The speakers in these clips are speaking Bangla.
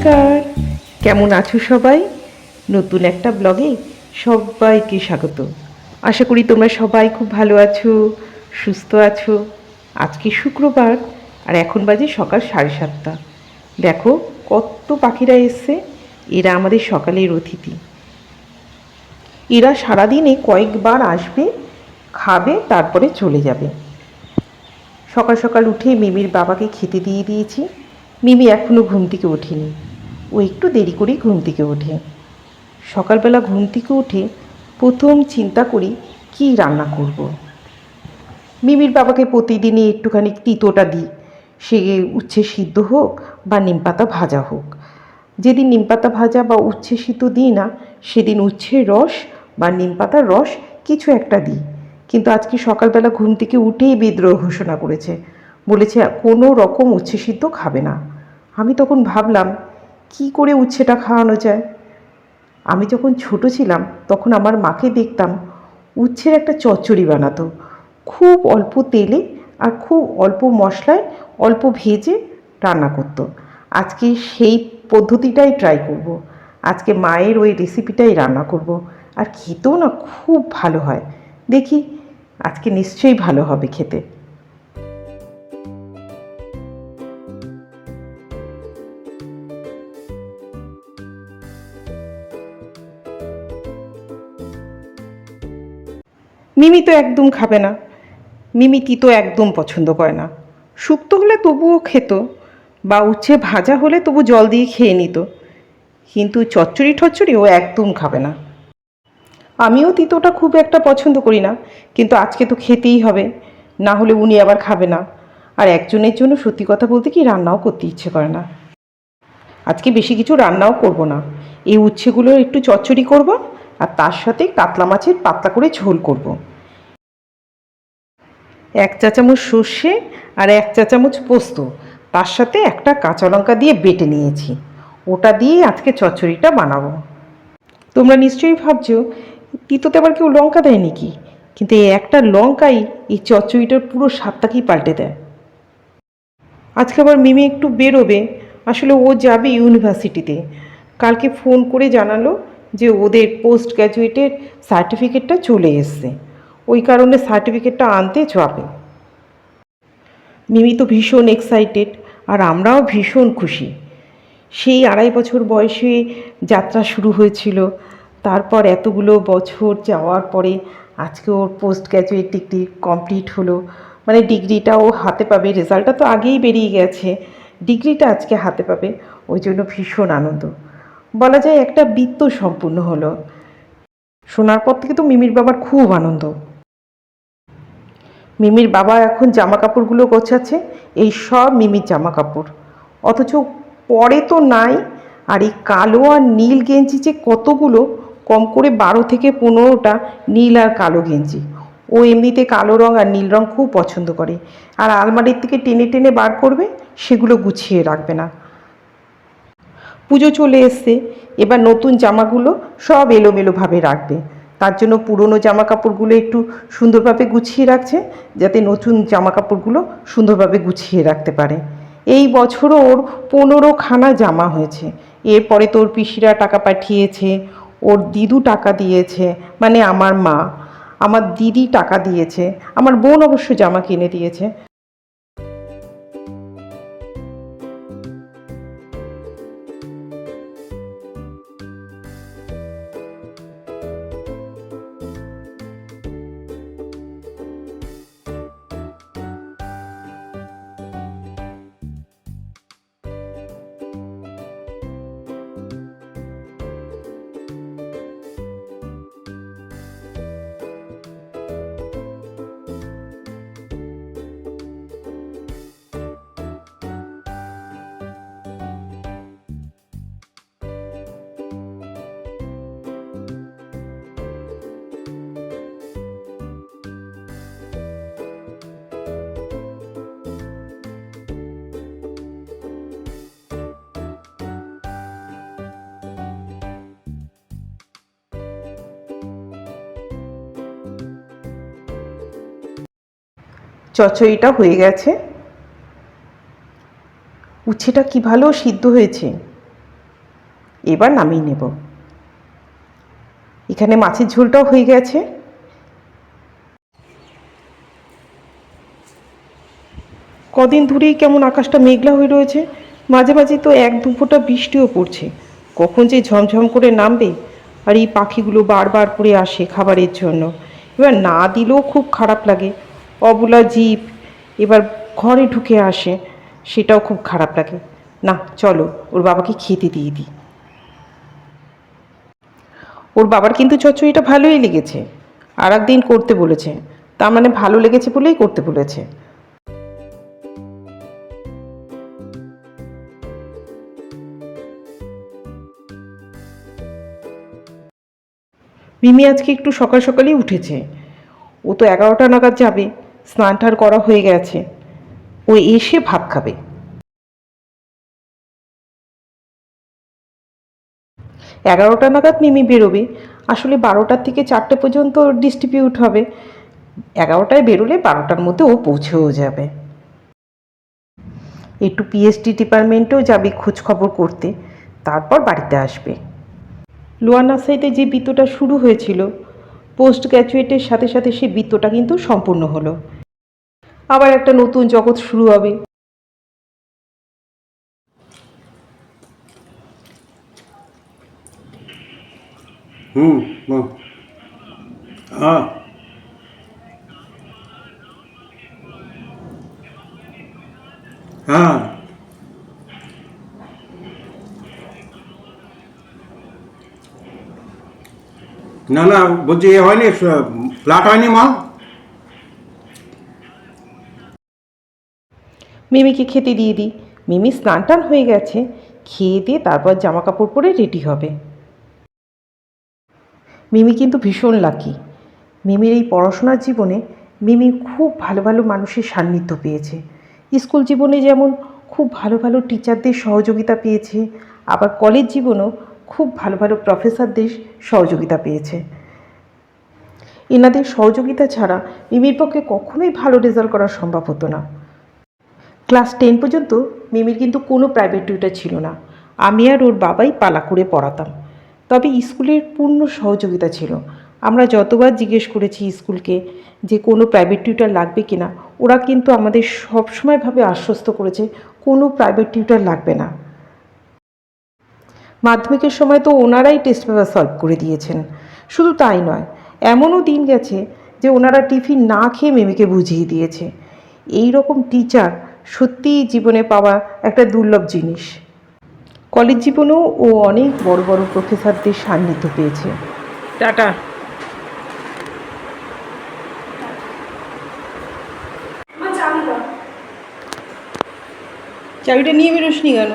নমস্কার। কেমন আছো সবাই? নতুন একটা ব্লগে সবাইকে স্বাগত। আশা করি তোমরা সবাই খুব ভালো আছো, সুস্থ আছো। আজকে শুক্রবার আর এখন বাজে সকাল সাড়ে সাতটা। দেখো, কত পাখিরা এসছে, এরা আমাদের সকালের অতিথি। এরা সারাদিনে কয়েকবার আসবে, খাবে, তারপরে চলে যাবে। সকাল সকাল উঠে মিমির বাবাকে খেতে দিয়ে দিয়েছি। মিমি এখনও ঘুম থেকে ওঠেনি। ও একটু দেরি করেই ঘুম থেকে ওঠে। সকালবেলা ঘুম থেকে উঠে প্রথম চিন্তা করি, কি রান্না করব। মিমির বাবাকে প্রতিদিনই একটুখানি তিতোটা দিই। সে উচ্ছে সিদ্ধ হোক বা নিমপাতা ভাজা হোক। যেদিন নিমপাতা ভাজা বা উচ্ছে সিদ্ধ দিই না, সেদিন উচ্ছের রস বা নিমপাতার রস কিছু একটা দিই। কিন্তু আজকে সকালবেলা ঘুম থেকে উঠেই বিদ্রোহ ঘোষণা করেছে। বলেছে কোনো রকম উচ্ছে সিদ্ধ খাবে না। আমি তখন ভাবলাম কি করে উচ্ছেটা খাওয়ানো যায়? আমি যখন ছোট ছিলাম, তখন আমার মাকে দেখতাম উচ্ছের একটা চচ্চড়ি বানাতো। খুব অল্প তেলে আর খুব অল্প মশলায় অল্প ভেজে রান্না করতো। আজকে সেই পদ্ধতিটাই ট্রাই করব। আজকে মায়ের ওই রেসিপিটাই রান্না করব। আর খেতেও না খুব ভালো হয়। দেখি, আজকে নিশ্চয়ই ভালো হবে খেতে। মিমি তো একদম খাবে না। মিমি তিতো একদম পছন্দ করে না। শুক্তো হলে তবুও খেত, বা উচ্ছে ভাজা হলে তবু জল দিয়ে খেয়ে নিত। কিন্তু চচ্চড়ি ঠচ্চড়ি ও একদম খাবে না। আমিও তিতোটা খুব একটা পছন্দ করি না, কিন্তু আজকে তো খেতেই হবে। না হলে উনি আবার খাবে না। আর একজনের জন্য সত্যি কথা বলতে কি রান্নাও করতে ইচ্ছে করে না। আজকে বেশি কিছু রান্নাও করব না। এই উচ্ছেগুলো একটু চচ্চড়ি করব, আর তার সাথে কাতলা মাছের পাতলা করে ঝোল করব। এক চা চামচ সর্ষে আর এক চা চামচ পোস্ত। তার সাথে একটা কাঁচা লঙ্কা দিয়ে বেটে নিয়েছি। ওটা দিয়ে আজকে চচ্চড়িটা বানাবো। তোমরা নিশ্চয়ই ভাবছ তিতোতে আবার কেউ লঙ্কা দেয় নাকি? কিন্তু এই একটা লঙ্কাই এই চচ্চড়িটার পুরো স্বাদটাকেই পাল্টে দেয়। আজকে আবার মিমি একটু বেরোবে। আসলে ও যাবে ইউনিভার্সিটিতে। কালকে ফোন করে জানালো যে ওদের পোস্ট গ্র্যাজুয়েটের সার্টিফিকেটটা চলে এসছে। ওই কারণে সার্টিফিকেটটা আনতে যাবে। মিমি তো ভীষণ এক্সাইটেড আর আমরাও ভীষণ খুশি। সেই আড়াই বছর বয়সে যাত্রা শুরু হয়েছিল। তারপর এতগুলো বছর যাওয়ার পরে আজকে ওর পোস্ট গ্র্যাজুয়েট ডিগ্রি কমপ্লিট হলো। মানে ডিগ্রিটা ও হাতে পাবে। রেজাল্টটা তো আগেই বেরিয়ে গেছে। ডিগ্রিটা আজকে হাতে পাবে। ওই জন্য ভীষণ আনন্দ। বলা যায় একটা বৃত্ত সম্পূর্ণ হলো। শোনার পর থেকে তো মিমির বাবার খুব আনন্দ। মিমির বাবা এখন জামা কাপড়গুলো গোছাচ্ছে, এই সব মিমির জামা কাপড় অথচ পরে তো নাই, আর এই কালো আর নীল গেঞ্জি যে কতগুলো, কম করে বারো থেকে পনেরোটা নীল আর কালো গেঞ্জি। ও এমনিতে কালো রঙ আর নীল রঙ খুব পছন্দ করে। আর আলমারির থেকে টেনে টেনে বার করবে, সেগুলো গুছিয়ে রাখবে না। পুজো চলে এসছে, এবার নতুন জামাগুলো সব এলোমেলোভাবে রাখবে। তার জন্য পুরনো জামা কাপড়গুলো একটু সুন্দরভাবে গুছিয়ে রাখছে, যাতে নতুন জামা কাপড়গুলো সুন্দরভাবে গুছিয়ে রাখতে পারে। এই বছরও ওর পনেরো খানা জামা হয়েছে। এরপরে তোর পিসিরা টাকা পাঠিয়েছে, ওর দিদু টাকা দিয়েছে মানে আমার মা, আমার দিদি টাকা দিয়েছে, আমার বোন অবশ্য জামা কিনে দিয়েছে। চচ্চড়িটা হয়ে গেছে। উচ্ছেটা কি ভালো? সিদ্ধ হয়েছে। এবার নামিয়ে নেব। এখানে মাছের ঝোলটাও হয়ে গেছে। কদিন ধরেই কেমন আকাশটা মেঘলা হয়ে রয়েছে। মাঝে মাঝে তো এক দু ফোঁটা বৃষ্টিও পড়ছে। কখন যে ঝমঝম করে নামবে আর এই পাখিগুলো বারবার করে আসে খাবারের জন্য। এবার না দিলেও খুব খারাপ লাগে। অবলা জীব এবার ঘরে ঢুকে আসে, সেটাও খুব খারাপ লাগে। না, চলো, ওর বাবাকে খেতে দিয়ে দিই। ওর বাবার কিন্তু চচ্চড়িটা ভালোই লেগেছে। আর একদিন করতে বলেছে। তার মানে ভালো লেগেছে বলেই করতে বলেছে। মিমি আজকে একটু সকাল সকালই উঠেছে। ও তো এগারোটা নাগাদ যাবে। স্নান টান করা হয়ে গেছে। ও এসে ভাত খাবে। এগারোটা নাগাদ মিমি বেরোবে। আসলে বারোটার থেকে চারটে পর্যন্ত ডিস্ট্রিবিউট হবে। এগারোটায় বেরোলে বারোটার মধ্যে ও পৌঁছেও যাবে। একটু পিএসটি ডিপার্টমেন্টেও যাবে খোঁজ খবর করতে। তারপর বাড়িতে আসবে। লোয়ার নার্সারিতে যে বৃত্তটা শুরু হয়েছিল পোস্ট গ্র্যাজুয়েটের সাথে সাথে সেই বৃত্তটা কিন্তু সম্পূর্ণ হলো। আবার একটা নতুন জগৎ শুরু হবে। হুম হ্যাঁ। হ্যাঁ। না না, বলছি এ হয়নি, ফ্ল্যাট হয়নি, মা? মিমিকে খেতে দিয়ে দিই। মিমি স্নান টান হয়ে গেছে। খেয়ে দিয়ে তারপর জামা কাপড় পরে রেডি হবে। মিমি কিন্তু ভীষণ লাকি মিমির এই পড়াশোনার জীবনে মিমি খুব ভালো ভালো মানুষের সান্নিধ্য পেয়েছে। স্কুল জীবনে যেমন খুব ভালো ভালো টিচারদের সহযোগিতা পেয়েছে, আবার কলেজ জীবনেও খুব ভালো ভালো প্রফেসরদের সহযোগিতা পেয়েছে। এনাদের সহযোগিতা ছাড়া মিমির পক্ষে কখনোই ভালো রেজাল্ট করা সম্ভব হতো না। ক্লাস টেন পর্যন্ত মিমির কিন্তু কোনো প্রাইভেট টিউটার ছিল না। আমি আর ওর বাবাই পালা করে পড়াতাম। তবে স্কুলের পূর্ণ সহযোগিতা ছিল। আমরা যতবার জিজ্ঞেস করেছি স্কুলকে যে কোনো প্রাইভেট টিউটার লাগবে কি না ওরা কিন্তু আমাদের সবসময়ভাবে আশ্বস্ত করেছে কোনো প্রাইভেট টিউটার লাগবে না। মাধ্যমিকের সময় তো ওনারাই টেস্ট পেপার সলভ করে দিয়েছেন। শুধু তাই নয়, এমনও দিন গেছে যে ওনারা টিফিন না খেয়ে মেমিকে বুঝিয়ে দিয়েছে। এই রকম টিচার সত্যিই জীবনে পাওয়া একটা দুর্লভ জিনিস। কলেজ জীবনেও ও অনেক বড় বড় প্রফেসরদের সান্নিধ্য পেয়েছে। টাটা। চাকরিটা নিয়ে বেরোসনি কেন?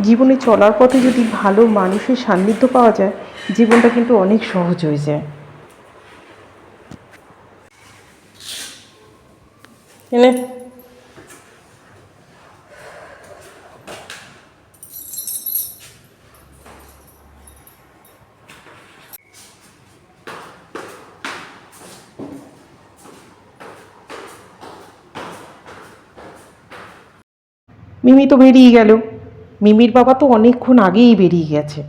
জীবনে চলার পথে যদি ভালো মানুষের সান্নিধ্য পাওয়া যায় জীবনটা কিন্তু অনেক সহজ হয়ে যায়। এনে। মিমি তো বেরিয়ে গেল। মিমির বাবা তো অনেকক্ষণ আগেই বেরিয়ে গেছে।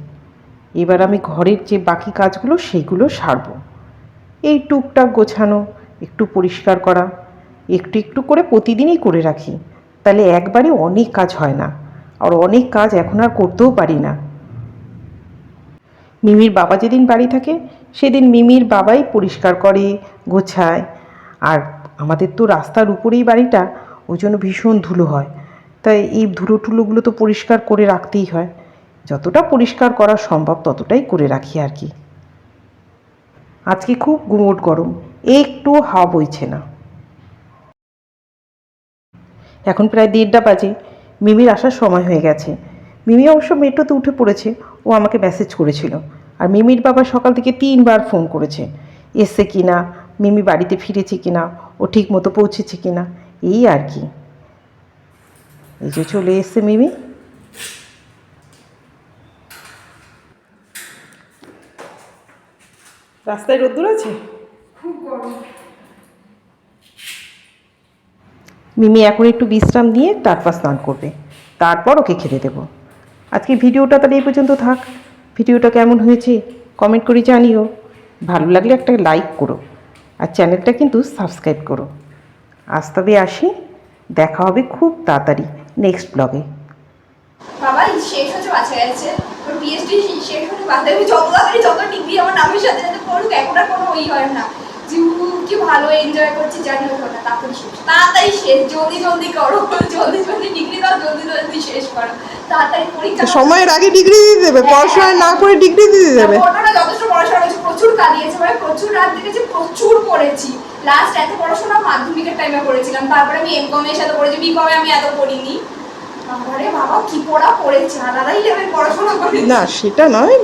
এবার আমি ঘরের যে বাকি কাজগুলো সেগুলো সারব। এই টুকটাক গোছানো, একটু পরিষ্কার করা একটু একটু করে প্রতিদিনই করে রাখি। তাহলে একবারে অনেক কাজ হয় না। আর অনেক কাজ এখন আর করতেও পারি না। মিমির বাবা যেদিন বাড়ি থাকে, সেদিন মিমির বাবাই পরিষ্কার করে, গোছায়। আর আমাদের তো রাস্তার উপরেই বাড়িটা, ওই জন্য ভীষণ ধুলো হয়। তাই এই ধুলো টুলোগুলো তো পরিষ্কার করে রাখতেই হয়। যতটা পরিষ্কার করা সম্ভব, ততটাই করে রাখি আর কি। আজকে খুব গুমোট গরম। একটু হাওয়া বইছে না। এখন প্রায় দেড়টা বাজে। মিমির আসার সময় হয়ে গেছে। মিমি অবশ্য মেট্রোতে উঠে পড়েছে। ও আমাকে মেসেজ করেছিল। আর মিমির বাবা সকাল থেকে তিনবার ফোন করেছে। এসছে কি না? মিমি বাড়িতে ফিরেছে কি না? ও ঠিক মতো পৌঁছেছে কি না? এই আর কি। এই যে চলে এসছে মিমি। রাস্তায় রোদ্দুর আছে? মিমি এখন একটু বিশ্রাম নিয়ে তারপর স্নান করবে। তারপর ওকে খেতে দেবো। আজকে ভিডিওটা তাহলে এই পর্যন্ত থাক। ভিডিওটা কেমন হয়েছে কমেন্ট করে জানিও। ভালো লাগলে একটা লাইক করো আর চ্যানেলটা কিন্তু সাবস্ক্রাইব করো। আজ তবে আসি। দেখা হবে খুব তাড়াতাড়ি নেক্সট ব্লগে। বাবা শেষ হচ্ছে, বাঁচা গেছে। পিএইচডি শেষ বাদ দেবে যত তাড়াতাড়ি যত ডিগ্রি আমার নামের সাথে পড়ুক, এখন আর কোনো ওই হয় না। কি ভালো এনজয় করছি জানি না না তাড়াতাড়ি শেষ। তাড়াতাড়ি শেষ জলদি জলদি করো জলদি জলদি ডিগ্রি দাও জলদি জলদি শেষ করো। তাড়াতাড়ি পরীক্ষা সময়ের আগে ডিগ্রি দিয়ে দেবে পড়াশোনা না করে ডিগ্রি দিয়ে দেবে। পড়াটা যথেষ্ট পড়াশোনা করেছি প্রচুর কাঁদিয়েছে মানে প্রচুর রাত দেখেছি প্রচুর পড়েছি। লাস্ট এত পড়াশোনা মাধ্যমিকের টাইমে করেছিলাম তারপরে আমি এম কমের সাথে পড়েছি বি কমে আমি এত পড়িনি। বাবারে বাবা কি পড়া পড়েছে আলাদাই লেভেল পড়াশোনা করেছি না সেটা নয়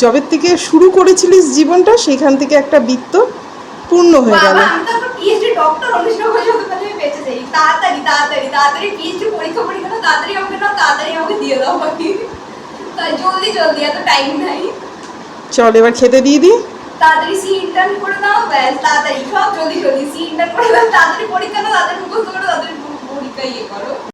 জবের থেকে শুরু করেছিলিস জীবনটা সেখান থেকে একটা বৃত্ত পূর্ণ হয়ে গেল। দাও চল এবার খেতে দিয়ে দিই। তাড়াতাড়ি সি ইন্টার্ন করে দাও ব্যাস তাড়াতাড়ি সব জলদি জলদি সি ইন্টার্ন করে দাও তাড়াতাড়ি পরীক্ষা নাও তাড়াতাড়ি মুখস্থ করো তাড়াতাড়ি পরীক্ষা ইয়ে করো।